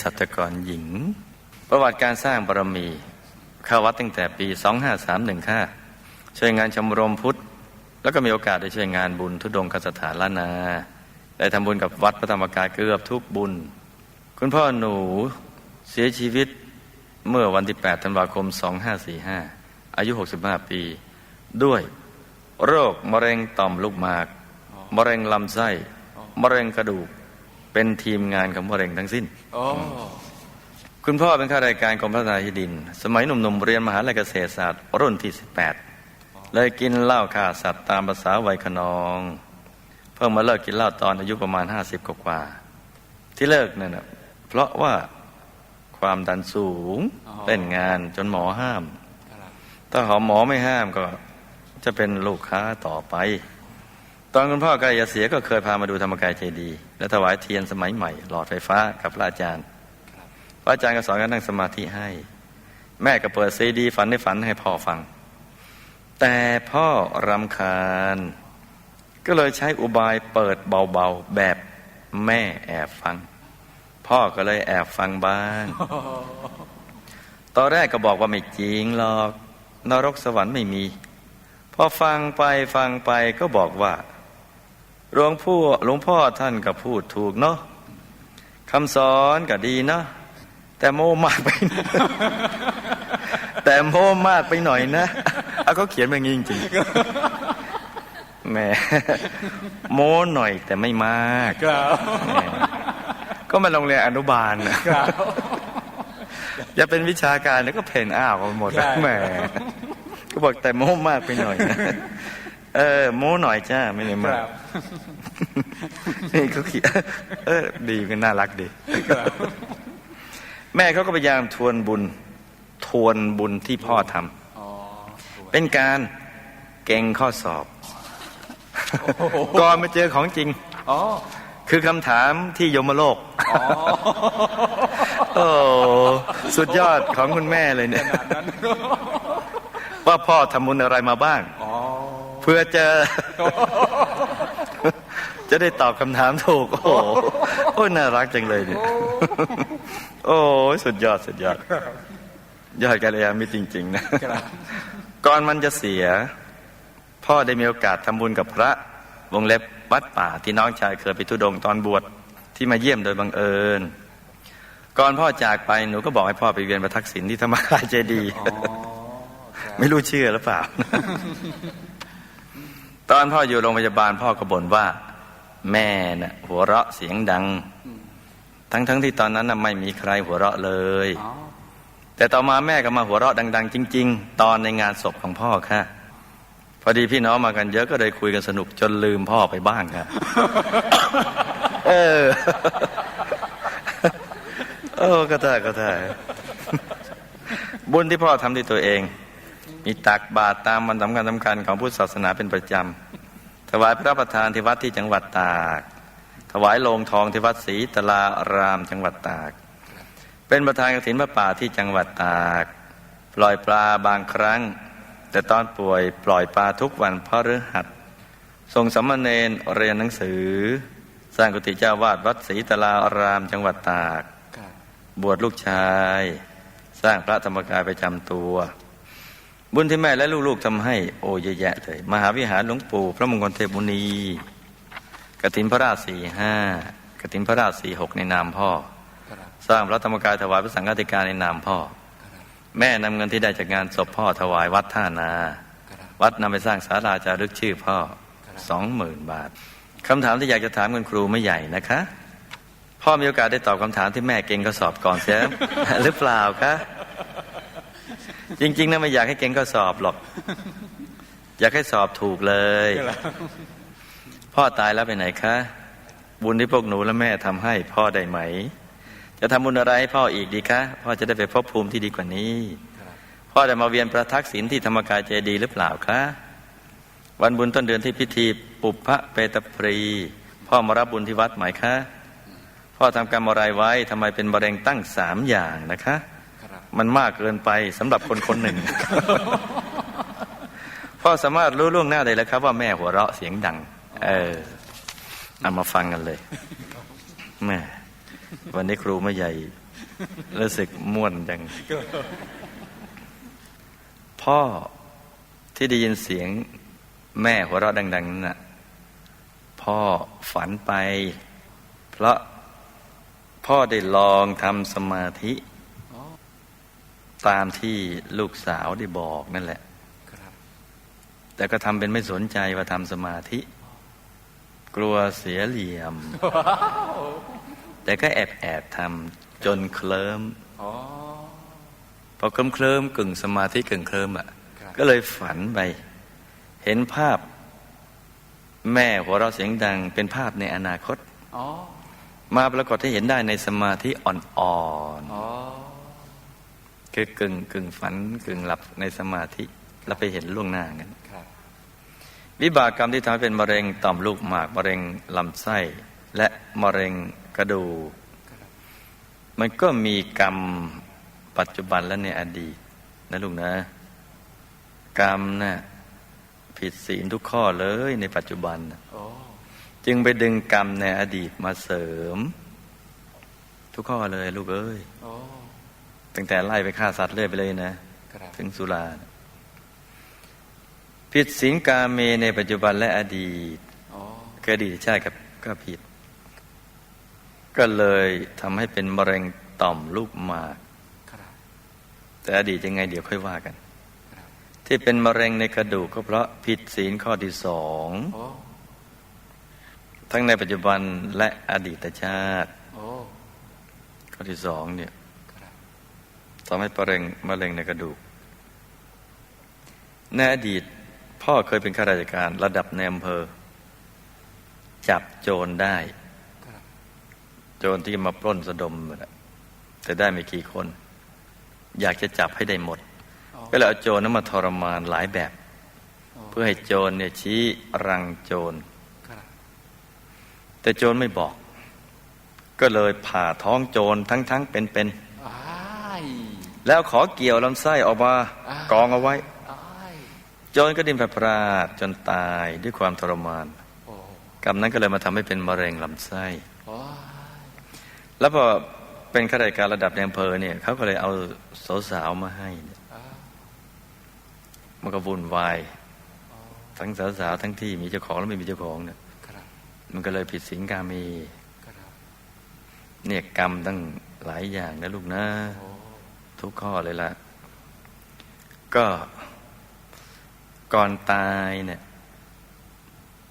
สัชกรหญิง ประวัติการสร้างบารมีเข้าวัดตั้งแต่ปี 2531ค่ะช่วยงานชมรมพุทธ แล้วก็มีโอกาสได้ช่วยงานบุญทุดงคสถานล้านนา ได้ทำบุญกับวัดพระธรรมกายเกือบทุกบุญ คุณพ่อหนูเสียชีวิตเมื่อวันที่ 8 ธันวาคม 2545 อายุ 65 ปี ด้วยโรคมะเร็งต่อมลูกหมาก มะเร็งลำไส้ มะเร็งกระดูก เป็นทีมงานของมะเร็งทั้งสิ้นโอ้คุณพ่อเป็นข้าราชการกรมพัฒนาที่ดิน สมัยหนุ่มๆเรียนมหาลัยเกษตรศาสตร์รุ่นที่ 18 เลยกินเหล้าฆ่าสัตว์ตามภาษาวัยขนอง เพิ่งมาเลิกกินเหล้าตอนอายุประมาณ 50 กว่าๆที่เลิกนั่นนะเพราะว่าความดันสูงเล่นงานจนหมอห้ามครับถ้าหอหมอไม่ห้ามก็จะเป็นลูกค้าต่อไป ตอนคุณพ่อใกล้จะเสียก็เคยพามาดูธรรมกายเจดีย์ และถวายเทียนสมัยใหม่ หลอดไฟฟ้ากับพระอาจารย์ พระอาจารย์ก็สอนการนั่งสมาธิให้ แม่ก็เปิดซีดี ฝันในฝันให้พ่อฟัง แต่พ่อรำคาญ ก็เลยใช้อุบายเปิดเบาๆ แบบแม่แอบฟัง พ่อก็เลยแอบฟังบ้างตอนแรกก็บอกว่าไม่จริงหรอก นรกสวรรค์ไม่มี พอฟังไปฟังไปก็บอกว่า หลวงพ่อหลวงพ่อท่านก็พูดถูกเนาะคำสอนก็ดีเนาะแต่โมมากไปหน่อยแต่โมมากไปหน่อยนะเอาเขาเขียนแบบนี้จริงๆแหมโมหน่อยแต่ไม่มากครับแหมก็มาโรงเรียนอนุบาลนะครับอย่าเป็นวิชาการแล้วก็เพนอ้าวกันหมดใช่แหมก็บอกแต่โม้มากไปหน่อยนะ เออโม้หน่อยจ้าไม่ได้คมากรับนี่เขาเขียนเออ ดีก็น่ารักดีครับแม่เขาก็พยายามทวนบุญ ทวนบุญที่พ่อทำอ๋อเป็นการเก่งข้อสอบ ก่อนมาเจอของจริงอ๋อคือคำถามที่ยมโลกอ๋อโอ้ สุดยอดของคุณแม่เลยเนี่ยขนาดนั้นว่าพ่อทำบุญอะไรมาบ้างอ๋อเพื่อจะจะได้ตอบคำถามถูก โอ้โหโอ้ยน่ารักจังเลยเนี่ยโอ้ยสุดยอดสุดยอด ยอดกัลยาณมิตรจริง ๆ นะครับก่อนมันจะเสีย พ่อได้มีโอกาสทำบุญกับพระ วงเล็บวัดป่าที่น้องชายเคยไปทุดงค์ตอนบวชที่มาเยี่ยมโดยบังเอิญ ก่อนพ่อจากไปหนูก็บอกให้พ่อไปเวียนประทักษิณที่ธรรมกายเจดีย์อ๋อครับไม่รู้เชื่อหรือเปล่า ตอนพ่ออยู่โรงพยาบาลพ่อก็บ่นว่า แม่น่ะหัวเราะเสียงดัง ทั้งๆทที่ตอนนั้นน่ะไม่มีใครหัวเราะเลยอ๋อแต่ต่อมาแม่ก็มาหัวเราะดัง ๆ จริง ๆ ตอนในงานศพของพ่อค่ะ พอดีพี่น้องมากันเยอะก็เลยคุยกันสนุกจนลืมพ่อไปบ้างค่ะเออโอ้ก็ได้ก็ได้บุญที่พ่อทำด้วยตัวเอง มีตักบาตรตามวันสำคัญสำคัญของพุทธศาสนาเป็นประจำ ถวายพระประธานที่วัดที่จังหวัดตาก ถวายโลงทองที่วัดศรีตลารามจังหวัดตาก เป็นประธานกฐินพระป่าที่จังหวัดตาก ปล่อยปลาบางครั้ง แต่ตอนป่วยปล่อยปลาทุกวันพระฤหัสส่งสามเณรเรียนหนังสือ สร้างกุฏิเจ้าวาดวัดศรีตลารามจังหวัดตากบบวชลูกชาย สร้างพระธรรมกายประจำตัว บุญที่แม่และลูกๆทำให้โอ้เยอะแยะเลย มหาวิหารหลวงปู่พระมงคลเทพมุนีกฐินพระราชสี่ห้ากฐินพระราชสี่หกในนามพ่อ สร้างพระธรรมกายถวายพระสังฆาธิการในนามพ่อ แม่นำเงินที่ได้จากงานศพพ่อถวายวัดท่านา วัดนำไปสร้างศาลาจารึกชื่อพ่อสองหมื่นบาทคำถามที่อยากจะถามคุณครูไม่ใหญ่นะคะ พ่อมีโอกาสได้ตอบคำถามที่แม่เก่งก็สอบก่อนเสียหรือเปล่าคะ จริง ๆนะไม่อยากให้เก่งก็สอบหรอก อยากให้สอบถูกเลย พ่อตายแล้วไปไหนคะ บุญที่พวกหนูและแม่ทำให้พ่อได้ไหม จะทำบุญอะไรให้พ่ออีกดีคะพ่อจะได้ไปพบภูมิที่ดีกว่านี้ พ่อได้มาเวียนประทักษิณที่ธรรมกายเจดีหรือเปล่าคะวันบุญต้นเดือนที่พิธีปุพพะเปตปรี พ่อมารับบุญที่วัดไหมคะ พ่อทำกรรมอะไรไว้ทำไมเป็นมะเร็งตั้งสามอย่างนะคะ มันมากเกินไปสำหรับคนคนหนึ่งพ่อสามารถรู้ล่วงหน้าได้แล้วครับ ว่าแม่หัวเราะเสียงดัง เออเอามาฟังกันเลยแม่วันนี้ครูไม่ใหญ่รู้สึกม่วนจังพ่อที่ได้ยินเสียงแม่หัวเราะดัง ๆนั้นน่ะพ่อฝันไป เพราะพ่อได้ลองทำสมาธิ ตามที่ลูกสาวได้บอกนั่นแหละครับแต่ก็ทำเป็นไม่สนใจว่าทำสมาธิ กลัวเสียเหลี่ยม แต่ก็แอบแอบทำจนเคลิ้มอ๋อพอเคลิ้มเคลิ้มกึ่งสมาธิกึ่งเคลิ้มอะครับก็เลยฝันไป เห็นภาพ แม่หัวเราะเสียงดัง เป็นภาพในอนาคตอ๋อมาปรากฏให้เห็นได้ในสมาธิอ่อนอ๋อๆ คือกึ่งกึ่งฝันกึ่งหลับในสมาธิแล้วไปเห็นล่วงหน้ากันครับวิบากกรรมที่ทำให้เป็นมะเร็งต่อมลูกหมากมะเร็งลำไส้ และมะเร็งกระดูกครับมันก็มีกรรมปัจจุบันและในอดีตนะลูกนะ กรรมนะ่ะผิดศีลทุกข้อเลยในปัจจุบันน่ะโอ้จึงไปดึงกรรมในอดีตมาเสริม ทุกข้อเลยลูกเอ้ยโอ้ ตั้งแต่ไล่ไปฆ่าสัตว์เรื่อยไปเลยนะครับถึงสุราน่ะผิดศีลกาเมในปัจจุบันและอดีตโอ้ก็อดีตชาติกับก็ผิด ก็เลยทำให้เป็นมะเร็งต่อมลูกหมากครับแต่อดีตยังไงเดี๋ยวค่อยว่ากันครับที่เป็นมะเร็งในกระดูกก็เพราะผิดศีลข้อที่สองโอ้ทั้งในปัจจุบันและอดีตชาติโอ้ข้อที่สองเนี่ยครับ ทำให้มะเร็งมะเร็งในกระดูก ในอดีตพ่อเคยเป็นข้าราชการระดับในอำเภอ จับโจรได้ครับโจรที่มาปล้นสะดมน่ะแต่ได้ไม่กี่คน อยากจะจับให้ได้หมดอ๋อก็เลยเอาโจรนั้นมาทรมานหลายแบบโอ้เพื่อให้โจรเนี่ยชี้รังโจรครับแต่โจรไม่บอก ก็เลยผ่าท้องโจรทั้งๆเป็นอ้ายๆ แล้วขอเกี่ยวลำไส้ออกมาอ่ากองเอาไว้อ้ายโจรก็ดิ้นพลาดพลาดจนตายด้วยความทรมานโอ้กรรมนั้นก็เลยมาทำให้เป็นมะเร็งลำไส้โอ้ยแล้วพอเป็นข้าราชการระดับในอำเภอเนี่ยเขาก็เลยเอาสาวๆมาให้เนี่ยอ้าวมันก็วุ่นวายอ๋อทั้งสาวๆทั้งที่มีเจ้าของและไม่มีเจ้าของเนี่ยครับมันก็เลยผิดศีลกามีครับเนี่ยกรรมตั้งหลายอย่างนะลูกนะโอ้ ทุกข้อเลยล่ะก็ก่อนตายเนี่ย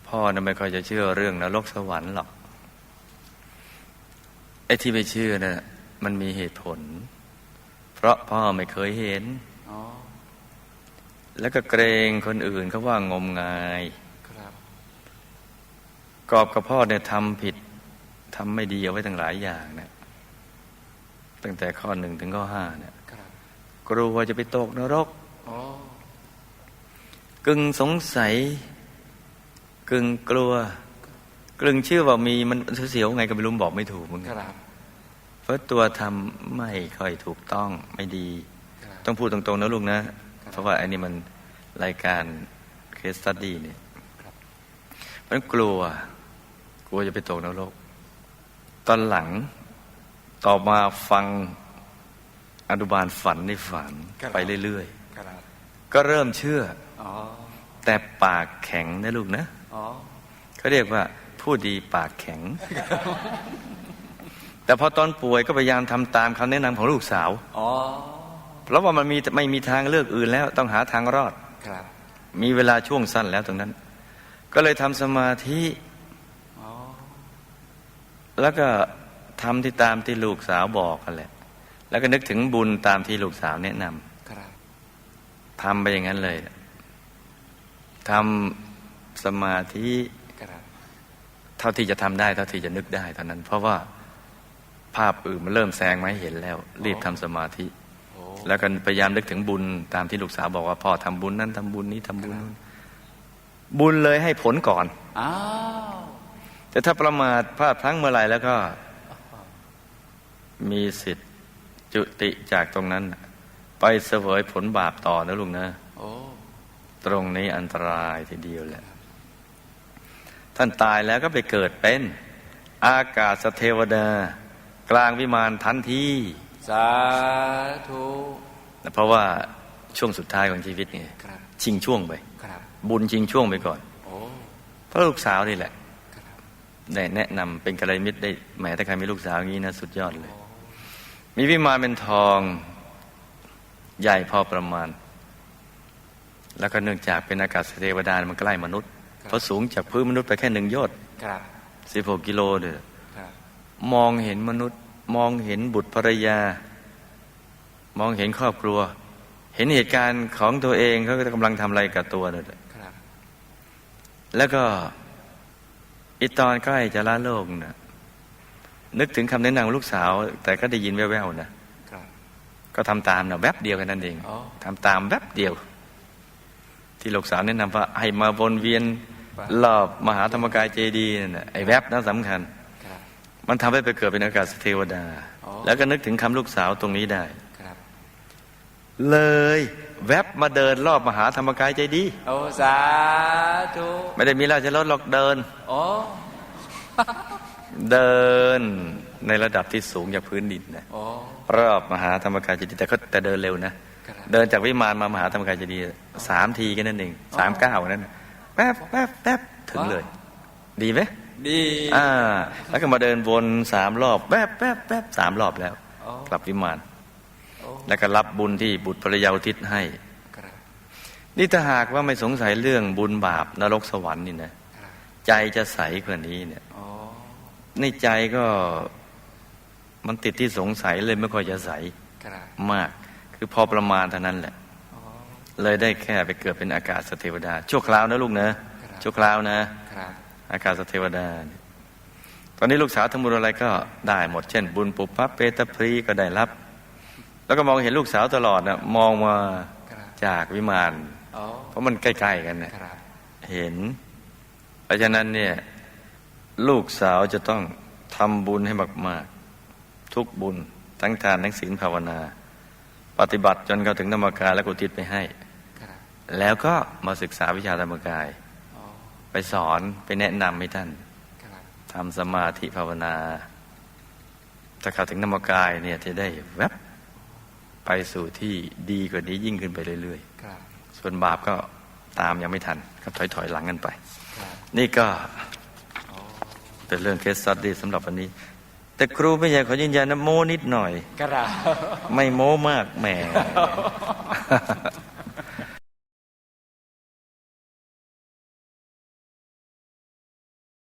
พ่อน่ะไม่ค่อยจะเชื่อเรื่องนรกสวรรค์หรอกไอ้ที่ไม่เชื่อน่ะมันมีเหตุผล เพราะพ่อไม่เคยเห็นอ๋อแล้วก็เกรงคนอื่นเขาว่างมงายครับกอบกับพ่อเนี่ยทำผิดทำไม่ดีเอาไว้ตั้งหลายอย่างเนี่ยตั้งแต่ข้อหนึ่งถึงข้อห้าเนี่ยครับ กลัวจะไปตกนรกโอ้กึ่งสงสัย กึ่งกลัวกึ่งเชื่อว่ามีมันเสียวๆไงก็ไม่รู้บอกไม่ถูกเหมือนคกันรับเพราะตัวทำไม่ค่อยถูกต้องไม่ดีครับต้องพูดตรงๆนะลูกนะครับเพราะว่าอันนี้มันรายการเคสตัดดี้เนี่ยครับมันกลัว กลัวจะไปตกนรก ตอนหลังต่อมาฟัง อนุบาลฝันในฝันครับไปเรื่อยครับๆก็เริ่มเชื่ออ๋อแต่ปากแข็งนะลูกนะอ๋อเขาเรียกว่าผู้ดีปากแข็ง แต่พอตอนป่วยก็พยายามทำตามคำแนะนำของลูกสาวอ๋อเพราะว่ามันมีไม่มีทางเลือกอื่นแล้วต้องหาทางรอดครับมีเวลาช่วงสั้นแล้วตรงนั้น ก็เลยทำสมาธิอ๋อแล้วก็ทำที่ตามที่ลูกสาวบอกกันแหละ แล้วก็นึกถึงบุญตามที่ลูกสาวแนะนำครับทำไปอย่างนั้นเลยทำสมาธิครับเท่าที่จะทำได้เท่าที่จะนึกได้เท่านั้น เพราะว่าภาพอื่นมันเริ่มแซงมาให้เห็นแล้ว รีบทำสมาธิโอ้แล้วก็พยายามนึกถึงบุญตามที่ลูกสาวบอกว่าพ่อทำบุญนั้นทำบุญนี้ทำบุญนู้นบุญเลยให้ผลก่อนอ้าวแต่ถ้าประมาทพลาดพลั้งเมื่อไหร่แล้วก็ มีสิทธิ์ จุติจากตรงนั้น ไปเสวยผลบาปต่อนะลุงนะโอ้ตรงนี้อันตรายทีเดียวแหละ ท่านตายแล้วก็ไปเกิดเป็น อากาศเทวดา กลางวิมานทันทีสาธุเพราะว่าช่วงสุดท้ายของชีวิตเนี่ยครับชิงช่วงไปครับบุญชิงช่วงไปก่อนโอ้เพราะลูกสาวนี่แหละครับได้แนะนำเป็นกระไรมิตรได้แหมถ้าใครมีลูกสาวอย่างนี้นะ สุดยอดเลย มีวิมานเป็นทองใหญ่พอประมาณ แล้วก็เนื่องจากเป็นอากาศเทวดามันใกล้มนุษย์ เพราะสูงจากพื้นมนุษย์ไปแค่หนึ่งโยชน์ครับสิบหกกิโลเลยครับมองเห็นมนุษย์ มองเห็นบุตรภรรยา มองเห็นครอบครัว เห็นเหตุการณ์ของตัวเองเขาก็กำลังทำอะไรกับตัวเลยครับแล้วก็อีตอนใกล้จะละโลกนะ นึกถึงคำแนะนำของลูกสาว แต่ก็ได้ยินแว่วๆนะครับก็ทำตามนะแวบเดียวกันนั่นเองอ๋อทำตามแวบเดียว ที่ลูกสาวแนะนำว่าให้มาวนเวียนไปรอบมหาธรรมกายเจดีย์นั่นนะไอ้แวบนั้นสำคัญครับมันทำให้ไปเกิดเป็นอากาศเทวดาอ๋อแล้วก็นึกถึงคำลูกสาวตรงนี้ได้ครับเลยแวบมาเดินรอบมหาธรรมกายเจดีย์โอ้สาธุ ไม่ได้มีราชรถหรอกเดิน โอ้ เดินในระดับที่สูงจากพื้นดินนะโอ้รอบมหาธรรมกายเจดีย์แต่ก็แต่เดินเร็วนะครับเดินจากวิมานมามหาธรรมกายเจดีย์สามทีแค่นั้นเองสามก้าวนั่นน่ะแป๊บแป๊บแป๊บถึงเลย ดีไหมดีอ่าแล้วก็มาเดินวนสามรอบแป๊บแป๊บแป๊บสามรอบแล้วโอ้กลับวิมานโอ้แล้วก็รับบุญที่บุตรภรรยาอุทิศให้ครับนี่ถ้าหากว่าไม่สงสัยเรื่องบุญบาปนรกสวรรค์นี่นะครับใจจะใสกว่านี้เนี่ยโอ้ ในใจก็มันติดที่สงสัยเลยไม่ค่อยจะใสครับมาก คือพอประมาณเท่านั้นแหละโอ้เลยได้แค่ไปเกิดเป็นอากาศสเทวดาชั่วคราวนะลูกนะครับชั่วคราวนะครับอากาศสเทวดาเนี่ยตอนนี้ลูกสาวทำบุญอะไรก็ได้หมด เช่น บุญปุพพะเปตพรีก็ได้รับ แล้วก็มองเห็นลูกสาวตลอดนะมองมาครับจากวิมานโอ้เพราะมันใกล้ ๆ กันนะครับเห็น เพราะฉะนั้นเนี่ย ลูกสาวจะต้องทำบุญให้มากๆ ทุกบุญทั้งทานทั้งศีลภาวนา ปฏิบัติจนเข้าถึงธรรมกายและกุทิศไปให้ครับแล้วก็มาศึกษาวิชาธรรมกายโอ้ไปสอนไปแนะนำให้ท่านครับทำสมาธิภาวนา ถ้าเข้าถึงธรรมกายเนี่ยจะได้แวบไปสู่ที่ดีกว่านี้ยิ่งขึ้นไปเรื่อยครับๆส่วนบาปก็ตามยังไม่ทันก็ถอยถอยๆหลังกันไปครับนี่ก็ เป็นเรื่องเคสสัตดีสำหรับวันนี้ แต่ครูไม่อยากขอยืนยันนะโมนิดหน่อยกระไม่โม้มากแหม